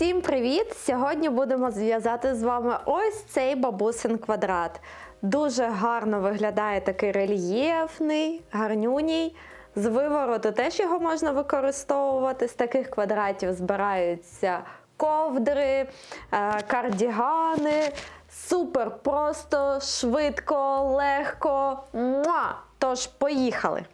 Всім привіт! Сьогодні будемо зв'язати з вами ось цей бабусин квадрат. Дуже гарно виглядає такий рельєфний, гарнюній. З вивороту теж його можна використовувати. З таких квадратів збираються ковдри, е, кардігани. Супер просто, швидко, легко. Муа! Тож, поїхали!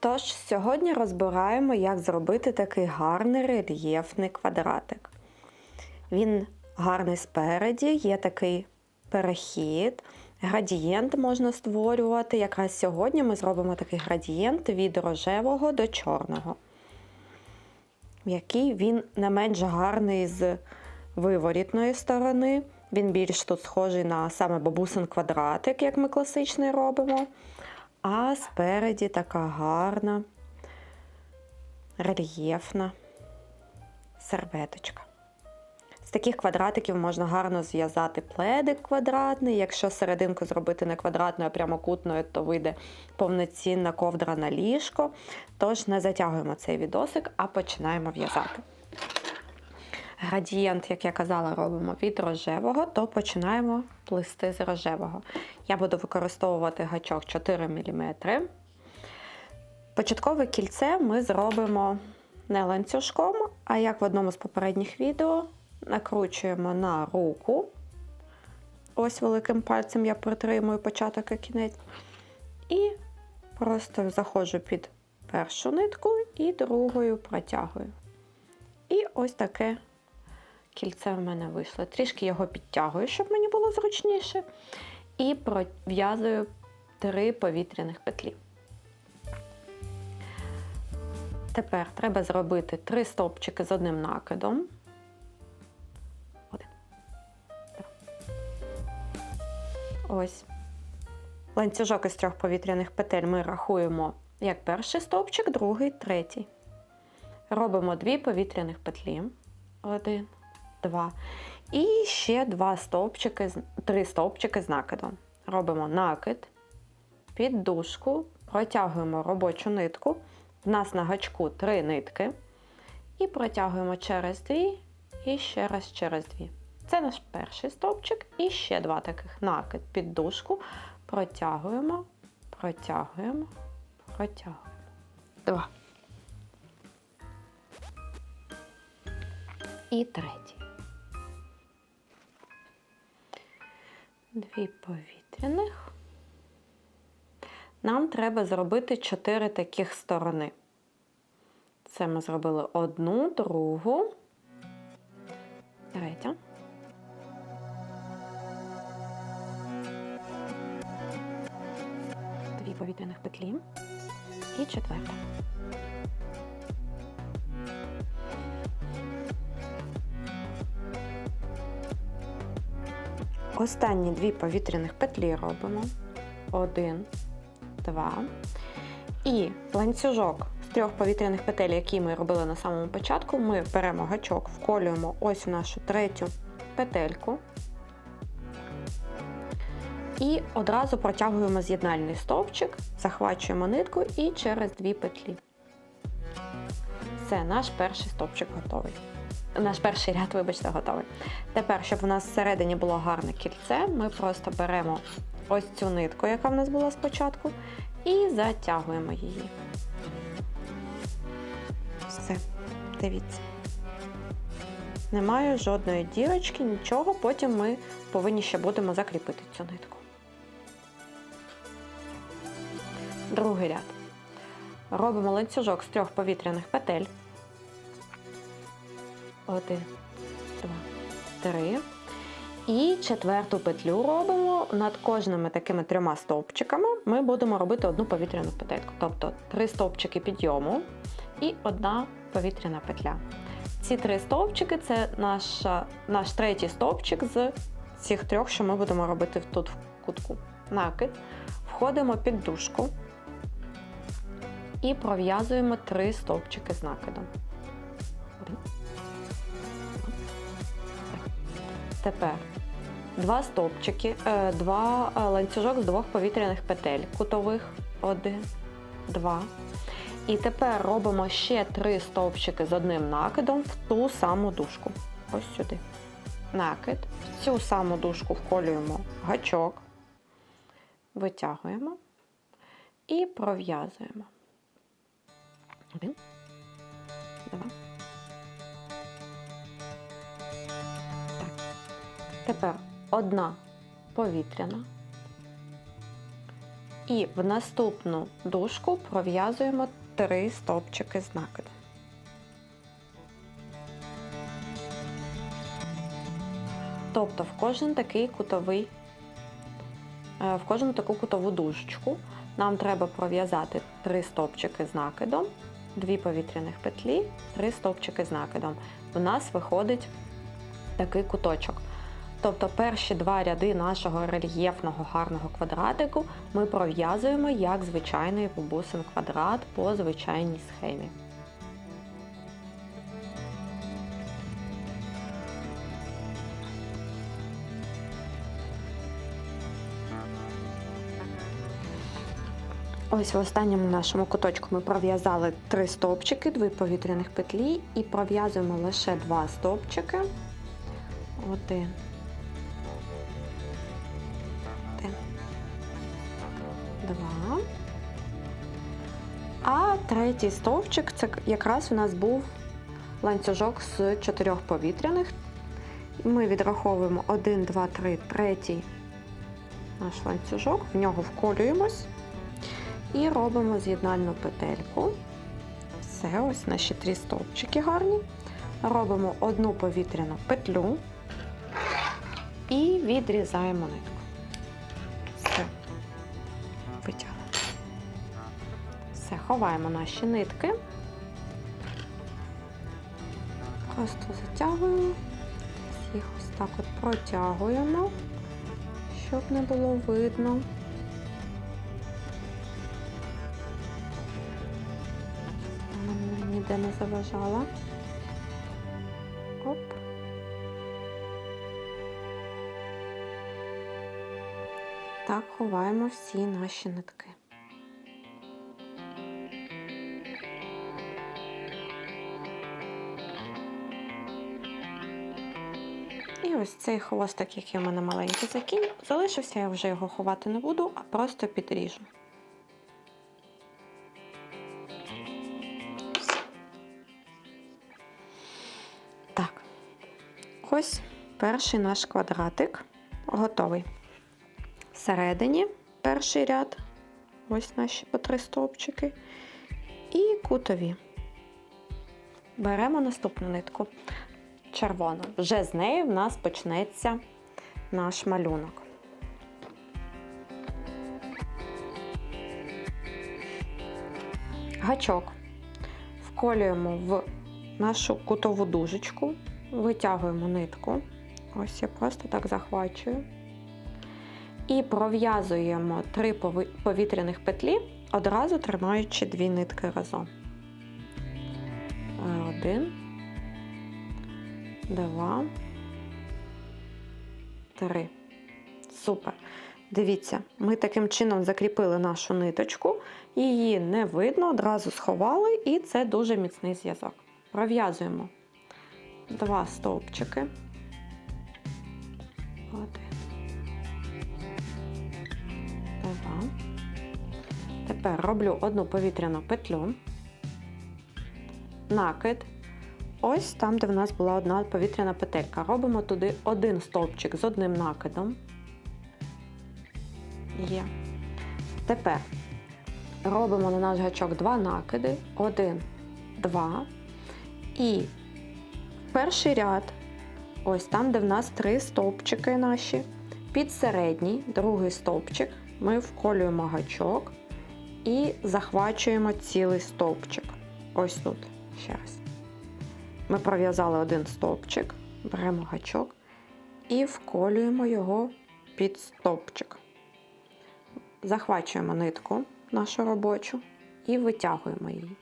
Тож сьогодні розбираємо, як зробити такий гарний рельєфний квадратик. Він гарний спереді, є такий перехід, градієнт можна створювати. Якраз сьогодні ми зробимо такий градієнт від рожевого до чорного, який він не менш гарний з виворітної сторони. Він більш тут схожий на саме бабусин квадратик, як ми класичний робимо. А спереді така гарна, рельєфна серветочка. Таких квадратиків можна гарно зв'язати пледик квадратний. Якщо серединку зробити не квадратною, а прямокутною, то вийде повноцінна ковдра на ліжко. Тож не затягуємо цей відосик, а починаємо в'язати. Градієнт, як я казала, робимо від рожевого, то починаємо плести з рожевого. Я буду використовувати гачок 4 мм. Початкове кільце ми зробимо не ланцюжком, а як в одному з попередніх відео, накручуємо на руку. Ось великим пальцем я притримую початок і кінець. І просто заходжу під першу нитку і другою протягую. І ось таке кільце в мене вийшло. Трішки його підтягую, щоб мені було зручніше. І пров'язую три повітряних петлі. Тепер треба зробити три стовпчики з одним накидом. Ось. Ланцюжок із трьох повітряних петель ми рахуємо як перший стовпчик, другий, третій. Робимо дві повітряних петлі. Один, два. І ще два стовпчики, три стовпчики з накидом. Робимо накид, піддушку, протягуємо робочу нитку. В нас на гачку три нитки. І протягуємо через дві і ще раз через дві. Це наш перший стовпчик. І ще два таких накид, піддушку. Протягуємо, протягуємо, протягуємо. Два. І третій. Дві повітряних. Нам треба зробити чотири таких сторони. Це ми зробили одну, другу, повітряних петлі. І четверта. Останні дві повітряних петлі робимо. Один, два. І ланцюжок з трьох повітряних петель, які ми робили на самому початку, ми беремо гачок, вколюємо ось в нашу третю петельку. І одразу протягуємо з'єднальний стовпчик, захвачуємо нитку і через дві петлі. Все, наш перший стовпчик готовий. Наш перший ряд, вибачте, готовий. Тепер, щоб у нас всередині було гарне кільце, ми просто беремо ось цю нитку, яка в нас була спочатку, і затягуємо її. Все, дивіться. Немає жодної дірочки, нічого, потім ми повинні ще будемо закріпити цю нитку. Другий ряд. Робимо ланцюжок з трьох повітряних петель. Один, два, три. І четверту петлю робимо над кожними такими трьома стовпчиками. Ми будемо робити одну повітряну петельку. Тобто три стовпчики підйому і одна повітряна петля. Ці три стовпчики це наша, наш третій стовпчик з цих трьох, що ми будемо робити тут в кутку. Накид. Входимо під дужку і пров'язуємо три стовпчики з накидом. Тепер два стовпчики, е, два е, ланцюжок з двох повітряних петель кутових. Один, два. І тепер робимо ще три стовпчики з одним накидом в ту саму дужку. ось сюди. Накид. В цю саму дужку вколюємо гачок, витягуємо і пров'язуємо. Один. Два. Так. Тепер одна повітряна. І в наступну дужку пров'язуємо три стовпчики з накидом. Тобто в кожен такий кутовий, е, в кожну таку кутову дужечку нам треба пров'язати три стовпчики з накидом, дві повітряних петлі, три стовпчики з накидом. У нас виходить такий куточок. Тобто перші два ряди нашого рельєфного гарного квадратику ми пров'язуємо як звичайний бабусин квадрат по звичайній схемі. Ось в останньому нашому куточку ми пров'язали три стовпчики, дві повітряних петлі і пров'язуємо лише два стовпчики. Один. Один. Два. А третій стовпчик це якраз у нас був ланцюжок з чотирьох повітряних. Ми відраховуємо 1, 2, 3, третій наш ланцюжок, в нього вколюємось. І робимо з'єднальну петельку. Все, ось наші три стовпчики гарні. Робимо одну повітряну петлю і відрізаємо нитку. Все. Витягнемо. Все, ховаємо наші нитки. Просто затягуємо. Їх ось так от протягуємо, щоб не було видно. Ніде не заважала. Оп. Так ховаємо всі наші нитки. І ось цей хвостик, який у мене маленький закінь, залишився, я вже його ховати не буду, а просто підріжу. Ось перший наш квадратик готовий. Всередині перший ряд, ось наші по три стовпчики, і кутові. Беремо наступну нитку червону. Вже з неї в нас почнеться наш малюнок. Гачок вколюємо в нашу кутову дужечку, витягуємо нитку. Ось я просто так захвачую. І пров'язуємо три повітряних петлі, одразу тримаючи дві нитки разом. Е, Один, два, три. Супер. Дивіться, ми таким чином закріпили нашу ниточку, її не видно, одразу сховали, і це дуже міцний зв'язок. Пров'язуємо два стовпчики. Один. Два. Тепер роблю одну повітряну петлю, накид. Ось там, де в нас була одна повітряна петелька. Робимо туди один стовпчик з одним накидом. Є. Тепер робимо на наш гачок два накиди. Один, два. І перший ряд, ось там, де в нас три стовпчики наші. Під середній, другий стовпчик, ми вколюємо гачок і захвачуємо цілий стовпчик. Ось тут. Ще раз. Ми пров'язали один стовпчик, беремо гачок і вколюємо його під стовпчик. Захвачуємо нитку нашу робочу і витягуємо її.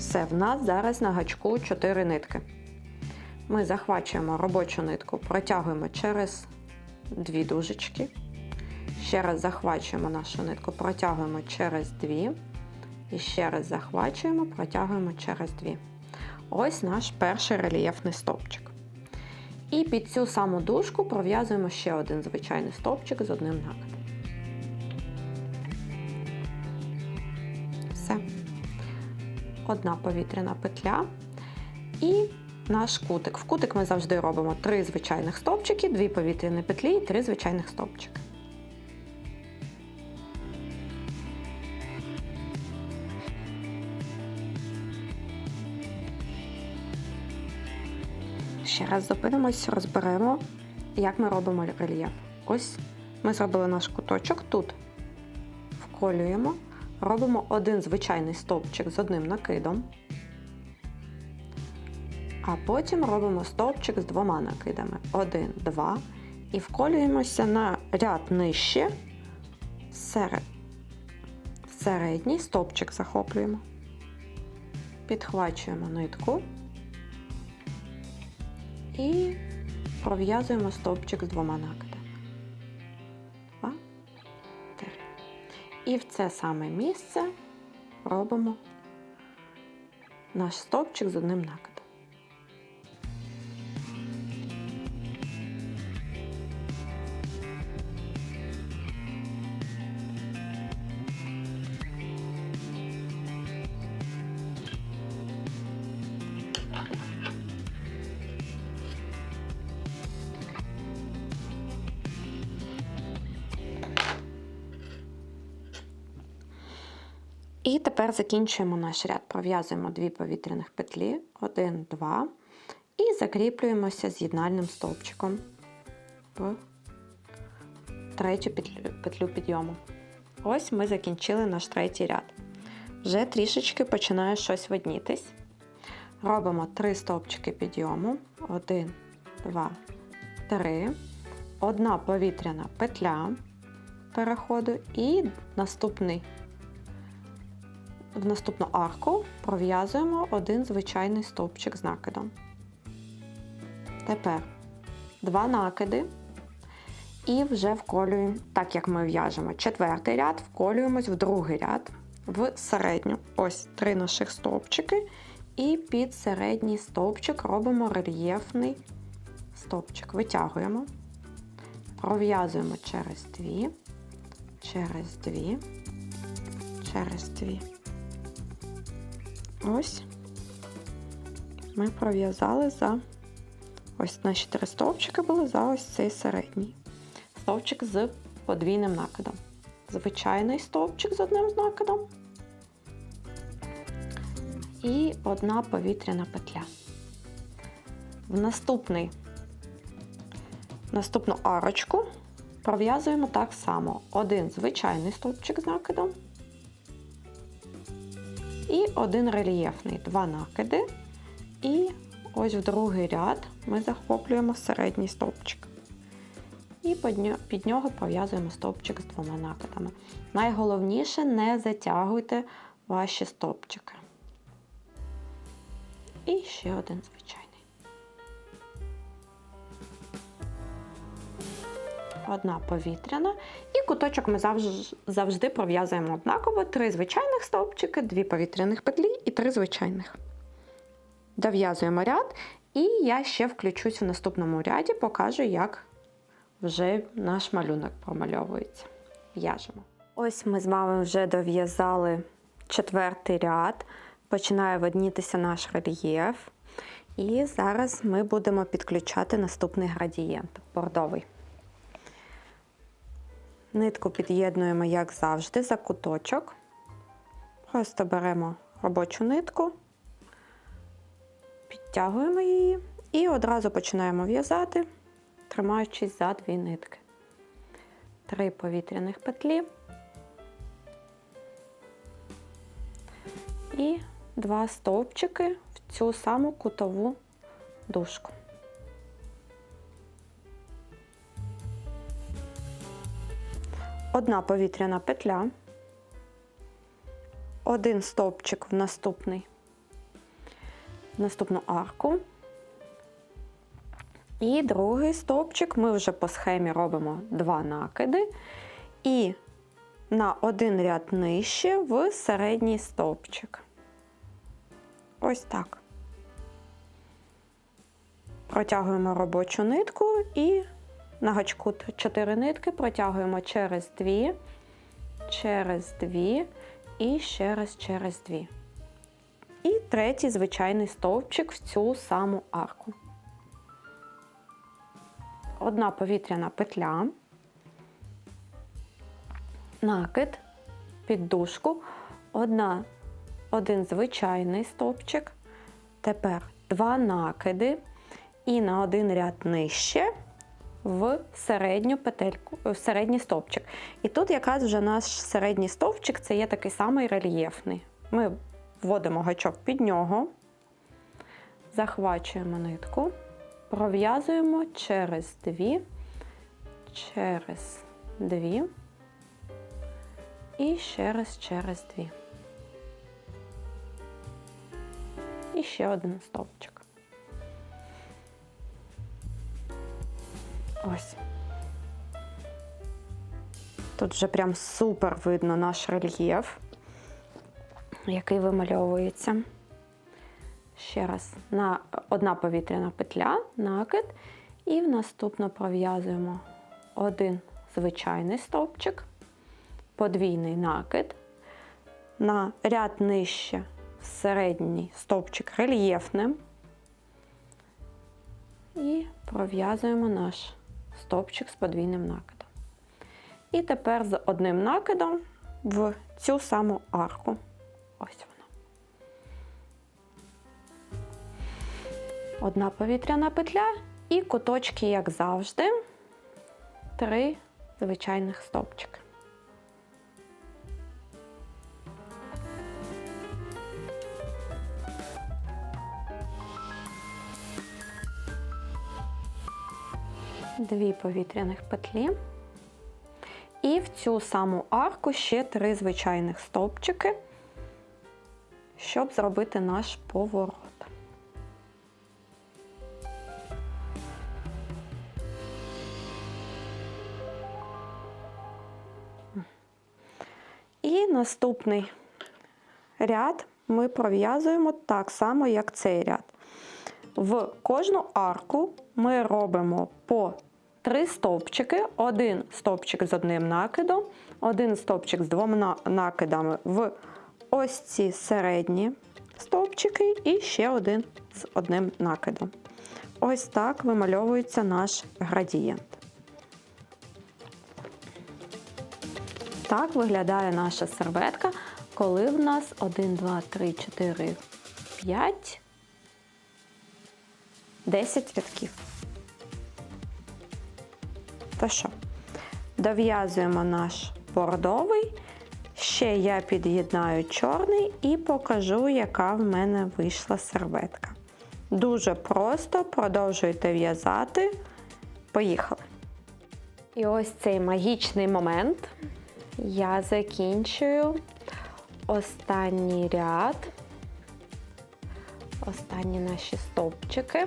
Все, в нас зараз на гачку 4 нитки. Ми захвачуємо робочу нитку, протягуємо через дві дужечки. Ще раз захвачуємо нашу нитку, протягуємо через дві. І ще раз захвачуємо, протягуємо через дві. Ось наш перший рельєфний стовпчик. І під цю саму дужку пров'язуємо ще один звичайний стовпчик з одним накидом. Одна повітряна петля і наш кутик. В кутик ми завжди робимо три звичайних стовпчики, дві повітряні петлі і три звичайних стовпчики. Ще раз зупинимось, розберемо, як ми робимо рельєф. Ось ми зробили наш куточок тут. Вколюємо, робимо один звичайний стовпчик з одним накидом. А потім робимо стовпчик з двома накидами. Один, два. І вколюємося на ряд нижче. Серед... Середній стовпчик захоплюємо. Підхвачуємо нитку і пров'язуємо стовпчик з двома накидами. І в це саме місце робимо наш стовпчик з одним накидом. Тепер закінчуємо наш ряд. Пров'язуємо дві повітряних петлі, один, два, і закріплюємося з'єднальним стовпчиком в третю петлю, підйому. Ось ми закінчили наш третій ряд. Вже трішечки починає щось виднітись. Робимо три стовпчики підйому. Один, два, три. Одна повітряна петля переходу і наступний в наступну арку пров'язуємо один звичайний стовпчик з накидом. Тепер два накиди і вже вколюємо, так як ми в'яжемо четвертий ряд, вколюємось в другий ряд в середню. Ось три наших стовпчики. І під середній стовпчик робимо рельєфний стовпчик. Витягуємо, пров'язуємо через дві, через дві, через дві. Ось ми пров'язали за ось наші три стовпчики були за ось цей середній. Стовпчик з подвійним накидом. Звичайний стовпчик з одним накидом. І одна повітряна петля. В наступний, наступну арочку пров'язуємо так само один звичайний стовпчик з накидом і один рельєфний, два накиди. І ось в другий ряд ми захоплюємо середній стовпчик. І під нього пов'язуємо стовпчик з двома накидами. Найголовніше не затягуйте ваші стовпчики. І ще один звичайний. Одна повітряна. І куточок ми завжди, завжди пров'язуємо однаково: три звичайних стовпчики, дві повітряних петлі і три звичайних. Дов'язуємо ряд, і я ще включусь в наступному ряді, покажу, як вже наш малюнок промальовується. В'яжемо. Ось ми з вами вже дов'язали четвертий ряд, починає виднітися наш рельєф. І зараз ми будемо підключати наступний градієнт бордовий. Нитку під'єднуємо, як завжди, за куточок. Просто беремо робочу нитку, підтягуємо її і одразу починаємо в'язати, тримаючись за дві нитки. Три повітряних петлі і два стовпчики в цю саму кутову дужку. Одна повітряна петля, один стовпчик в наступний, в наступну арку. І другий стовпчик ми вже по схемі робимо два накиди і на один ряд нижче в середній стовпчик. Ось так. Протягуємо робочу нитку і на гачку 4 нитки протягуємо через 2, через 2 і ще раз через 2. І третій звичайний стовпчик в цю саму арку. Одна повітряна петля, накид, піддушку, одна, один звичайний стовпчик, тепер два накиди і на один ряд нижче в середню петельку, в середній стовпчик. І тут якраз вже наш середній стовпчик це є такий самий рельєфний. Ми вводимо гачок під нього, захвачуємо нитку, пров'язуємо через дві, через дві і ще раз через дві. І ще один стовпчик. Ось. Тут вже прям супер видно наш рельєф, який вимальовується. Ще раз, на одна повітряна петля, накид, і в наступно пров'язуємо один звичайний стовпчик, подвійний накид, на ряд нижче середній стовпчик рельєфним і пров'язуємо наш стовпчик з подвійним накидом. І тепер з одним накидом в цю саму арку. Ось вона. Одна повітряна петля і куточки, як завжди, три звичайних стовпчики. Дві повітряних петлі. І в цю саму арку ще три звичайних стовпчики, щоб зробити наш поворот. І наступний ряд ми пров'язуємо так само, як цей ряд. В кожну арку ми робимо по три стовпчики, один стовпчик з одним накидом, один стовпчик з двома накидами в ось ці середні стовпчики і ще один з одним накидом. Ось так вимальовується наш градієнт. Так виглядає наша серветка, коли в нас 1, 2, 3, 4, 5, 10 рядків. То що, дов'язуємо наш бордовий, ще я під'єднаю чорний і покажу, яка в мене вийшла серветка. Дуже просто продовжуйте в'язати. Поїхали! І ось цей магічний момент. Я закінчую останній ряд, останні наші стовпчики.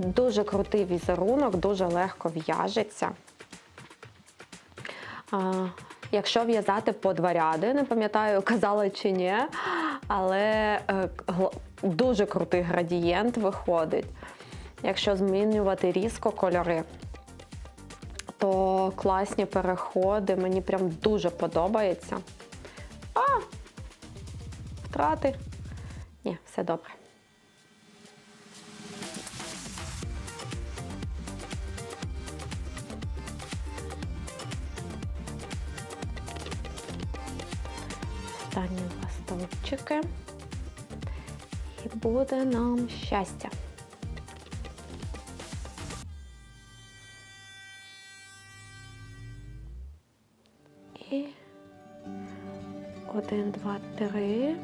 Дуже крутий візерунок, дуже легко в'яжеться. Якщо в'язати по два ряди, не пам'ятаю, казала чи ні, але е, дуже крутий градієнт виходить. Якщо змінювати різко кольори, то класні переходи, мені прям дуже подобається. А! Втрати. Ні, все добре. Стовпчики. І буде нам щастя. І один, два, три.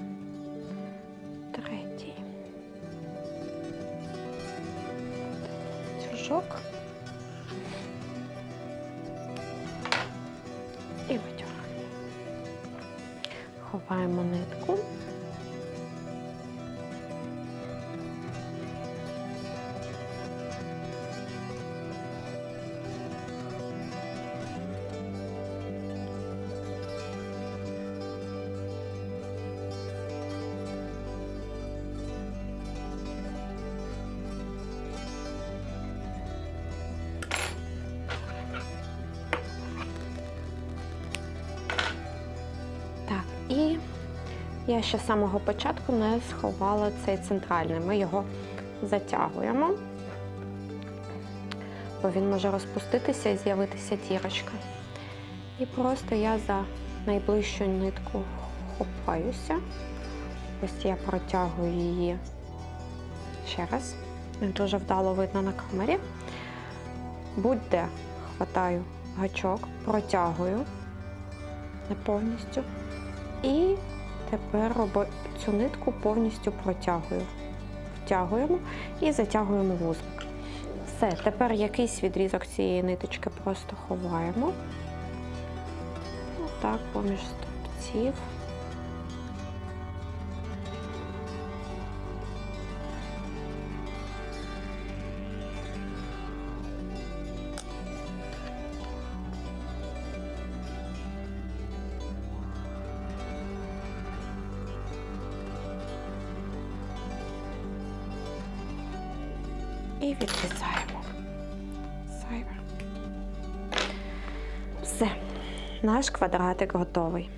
Я ще з самого початку не сховала цей центральний. Ми його затягуємо, бо він може розпуститися і з'явитися дірочка. І просто я за найближчу нитку хопаюся. Ось я протягую її ще раз. Не дуже вдало видно на камері. Будь-де хватаю гачок, протягую не повністю. І тепер цю нитку повністю протягую. Втягуємо і затягуємо вузлик. Все, тепер якийсь відрізок цієї ниточки просто ховаємо. Отак, поміж стовпців. Відрізаємо. Зайве. Все, наш квадратик готовий.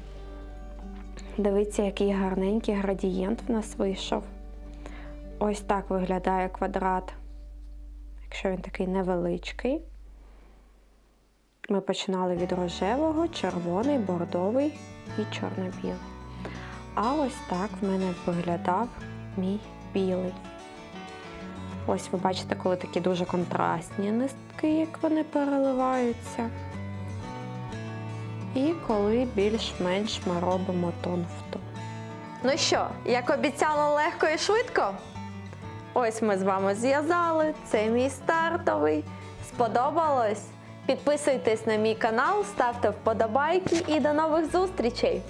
Дивіться, який гарненький градієнт в нас вийшов. Ось так виглядає квадрат. Якщо він такий невеличкий. Ми починали від рожевого, червоний, бордовий і чорно-білий. А ось так в мене виглядав мій білий. Ось ви бачите, коли такі дуже контрастні нитки, як вони переливаються. І коли більш-менш ми робимо тон в тон. Ну що, як обіцяла легко і швидко? Ось ми з вами зв'язали. Це мій стартовий. Сподобалось? Підписуйтесь на мій канал, ставте вподобайки і до нових зустрічей!